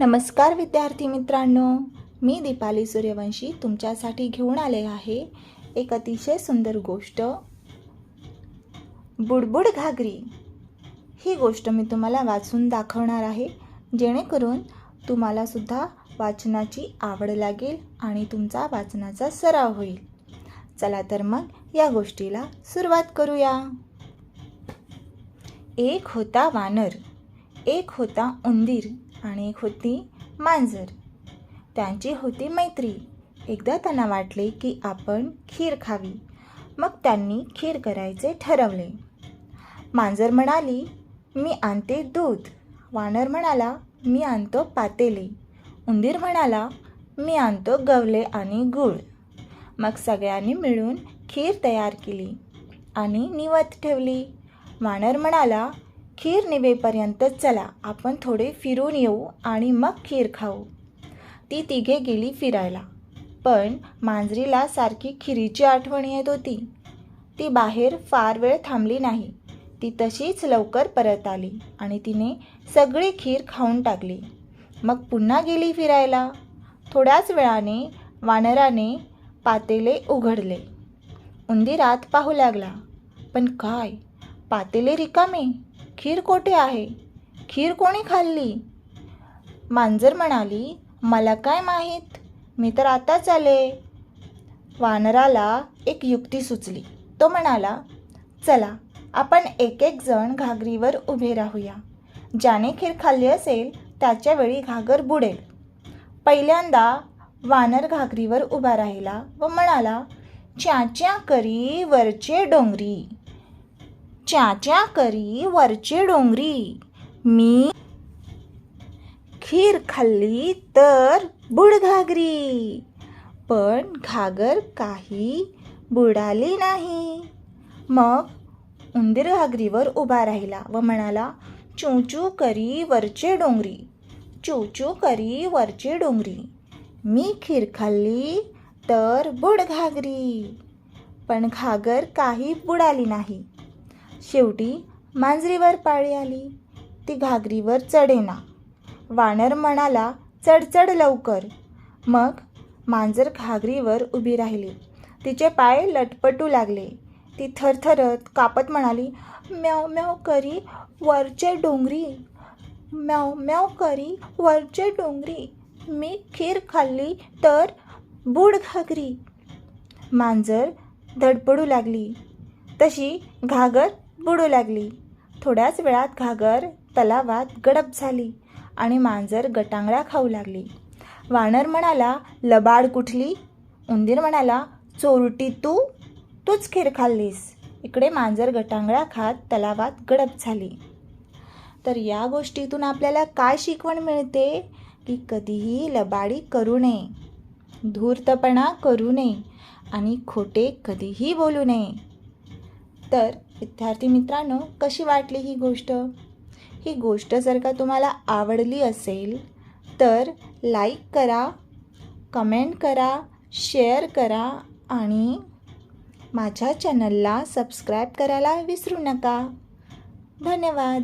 नमस्कार विद्यार्थी मित्रांनो. मी दीपाली सूर्यवंशी तुमच्यासाठी घेऊन आले आहे एक अतिशय सुंदर गोष्ट. बुडबुड घागरी. ही गोष्ट मी तुम्हाला वाचून दाखवणार आहे. जेणेकरून तुम्हालासुद्धा वाचनाची आवड लागेल आणि तुमचा वाचनाचा सराव होईल. चला तर मग या गोष्टीला सुरुवात करूया. एक होता वानर एक होता उंदीर आणि एक होती मांजर. त्यांची होती मैत्री. एकदा त्यांना वाटले की आपण खीर खावी. मग त्यांनी खीर करायचे ठरवले. मांजर म्हणाली मी आणते दूध. वानर म्हणाला मी आणतो पातेले. उंदीर म्हणाला मी आणतो गवले आणि गूळ. मग सगळ्यांनी मिळून खीर तयार केली आणि निवत ठेवली. वानर म्हणाला खीर निवेपर्यंत चला आपण थोडे फिरून येऊ आणि मग खीर खाऊ. ती तिघे गेली फिरायला. पण मांजरीला सारखी खिरीची आठवण येत होती. ती बाहेर फार वेळ थांबली नाही. ती तशीच लवकर परत आली आणि तिने सगळी खीर खाऊन टाकली. मग पुन्हा गेली फिरायला. थोड्याच वेळाने वानराने पातेले उघडले. उंदीरात पाहू लागला. पण काय? पातेले रिकामे? खीर कोठे आहे? खीर कोणी खाल्ली? मांजर म्हणाली मला काय माहीत? मी तर आताच आले. वानराला एक युक्ती सुचली. तो म्हणाला चला आपण एक एक जण घागरीवर उभे राहूया. ज्याने खीर खाल्ली असेल त्याच्यावेळी घागर बुडेल. पहिल्यांदा वानर घागरीवर उभा राहिला व म्हणाला च्याच्या करी वरचे डोंगरी. च्याच्या करी वरचे डोंगरी. मी खीर खाल्ली तर बुड घागरी. पण घागर काही बुडाली नाही. मग उंदीर घागरीवर उभा राहिला व म्हणाला चूचू करी वरचे डोंगरी चूचू करी वरचे डोंगरी. मी खीर खाल्ली तर बुड घागरी. पण घागर काही बुडाली नाही. शेवटी मांजरीवर पाळी आली. ती घागरीवर चढेना वानर म्हणाला चढ चढ लवकर. मग मांजर घागरीवर उभी राहिली. तिचे पाय लटपटू लागले. ती थरथरत कापत म्हणाली म्याव म्याव करी वरचे डोंगरी. म्याव म्याव करी वरचे डोंगरी. मी खीर खाल्ली तर बूड घागरी. मांजर धडपडू लागली. तशी घागर बुडू लागली. थोड्याच वेळात घागर तलावात गडप झाली आणि मांजर गटांगळा खाऊ लागली. वानर म्हणाला लबाड कुठली? उंदीर म्हणाला चोरटी तू? तूच खीर खाल्लीस. इकडे मांजर गटांगळा खात तलावात गडप झाली. तर या गोष्टीतून आपल्याला काय शिकवण मिळते? की कधीही लबाडी करू नये. धूर्तपणा करू नये आणि खोटे कधीही बोलू नये. तर विद्यार्थी मित्रांनो कशी वाटली ही गोष्ट? ही गोष्ट जर का तुम्हाला आवडली असेल तर लाईक करा कमेंट करा शेअर करा आणि माझ्या चॅनलला सबस्क्राईब करायला विसरू नका. धन्यवाद.